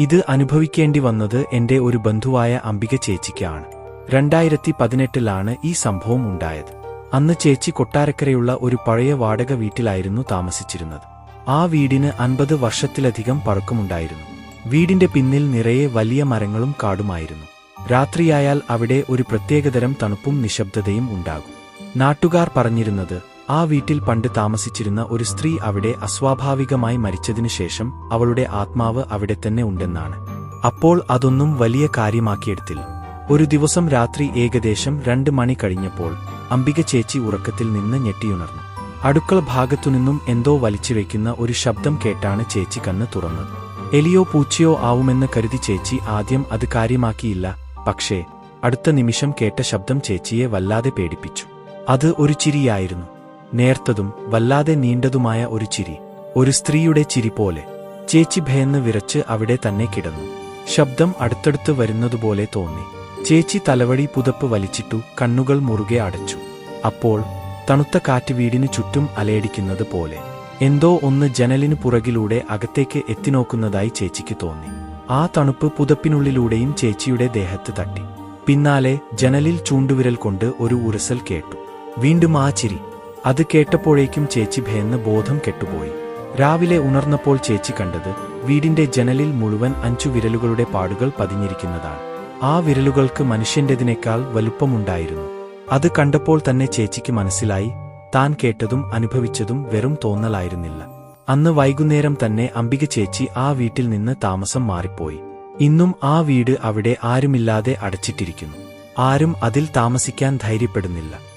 ഇത് അനുഭവിക്കേണ്ടി വന്നത് എന്റെ ഒരു ബന്ധുവായ അംബിക ചേച്ചിക്കാണ്. രണ്ടായിരത്തി പതിനെട്ടിലാണ് ഈ സംഭവം ഉണ്ടായത്. അന്ന് ചേച്ചി കൊട്ടാരക്കരയുള്ള ഒരു പഴയ വാടക വീട്ടിലായിരുന്നു താമസിച്ചിരുന്നത്. ആ വീടിന് അൻപത് വർഷത്തിലധികം പഴക്കമുണ്ടായിരുന്നു. വീടിന്റെ പിന്നിൽ നിറയെ വലിയ മരങ്ങളും കാടുമായിരുന്നു. രാത്രിയായാൽ അവിടെ ഒരു പ്രത്യേകതരം തണുപ്പും നിശബ്ദതയും ഉണ്ടാകും. നാട്ടുകാർ പറഞ്ഞിരുന്നത് ആ വീട്ടിൽ പണ്ട് താമസിച്ചിരുന്ന ഒരു സ്ത്രീ അവിടെ അസ്വാഭാവികമായി മരിച്ചതിനു ശേഷം അവളുടെ ആത്മാവ് അവിടെ തന്നെ ഉണ്ടെന്നാണ്. അപ്പോൾ അതൊന്നും വലിയ കാര്യമാക്കിയെടുത്തില്ല. ഒരു ദിവസം രാത്രി ഏകദേശം രണ്ട് മണി കഴിഞ്ഞപ്പോൾ അംബിക ചേച്ചി ഉറക്കത്തിൽ നിന്ന് ഞെട്ടിയുണർന്നു. അടുക്കള ഭാഗത്തുനിന്നും എന്തോ വലിച്ചുവെക്കുന്ന ഒരു ശബ്ദം കേട്ടാണ് ചേച്ചി കണ്ണ് തുറന്നത്. എലിയോ പൂച്ചയോ ആവുമെന്ന് കരുതി ചേച്ചി ആദ്യം അത് കാര്യമാക്കിയില്ല പക്ഷേ അടുത്ത നിമിഷം കേട്ട ശബ്ദം ചേച്ചിയെ വല്ലാതെ പേടിപ്പിച്ചു. അത് ഒരു ചിരിയായിരുന്നു. നേർത്തതും വല്ലാതെ നീണ്ടതുമായ ഒരു ചിരി. ഒരു സ്ത്രീയുടെ ചിരി പോലെ. ചേച്ചി ഭയന്ന് വിറച്ച് അവിടെ തന്നെ കിടന്നു. ശബ്ദം അടുത്തടുത്ത് വരുന്നതുപോലെ തോന്നി. ചേച്ചി തലവടി പുതപ്പ് വലിച്ചിട്ടു കണ്ണുകൾ മുറുകെ അടച്ചു. അപ്പോൾ തണുത്ത കാറ്റ് വീടിനു ചുറ്റും അലയടിക്കുന്നത് പോലെ. എന്തോ ഒന്ന് ജനലിനു പുറകിലൂടെ അകത്തേക്ക് എത്തിനോക്കുന്നതായി ചേച്ചിക്ക് തോന്നി. ആ തണുപ്പ് പുതപ്പിനുള്ളിലൂടെയും ചേച്ചിയുടെ ദേഹത്ത് തട്ടി. പിന്നാലെ ജനലിൽ ചൂണ്ടുവിരൽ കൊണ്ട് ഒരു ഉരസൽ കേട്ടു. വീണ്ടും ആ ചിരി. അത് കേട്ടപ്പോഴേക്കും ചേച്ചി ഭയന്ന് ബോധം കെട്ടുപോയി. രാവിലെ ഉണർന്നപ്പോൾ ചേച്ചി കണ്ടത് വീടിന്റെ ജനലിൽ മുഴുവൻ അഞ്ചു വിരലുകളുടെ പാടുകൾ പതിഞ്ഞിരിക്കുന്നതാണ്. ആ വിരലുകൾക്ക് മനുഷ്യന്റേതിനേക്കാൾ വലുപ്പമുണ്ടായിരുന്നു. അത് കണ്ടപ്പോൾ തന്നെ ചേച്ചിക്ക് മനസ്സിലായി താൻ കേട്ടതും അനുഭവിച്ചതും വെറും തോന്നലായിരുന്നില്ല. അന്ന് വൈകുന്നേരം തന്നെ അംബിക ചേച്ചി ആ വീട്ടിൽ നിന്ന് താമസം മാറിപ്പോയി. ഇന്നും ആ വീട് അവിടെ ആരുമില്ലാതെ അടച്ചിട്ടിരിക്കുന്നു. ആരും അതിൽ താമസിക്കാൻ ധൈര്യപ്പെടുന്നില്ല.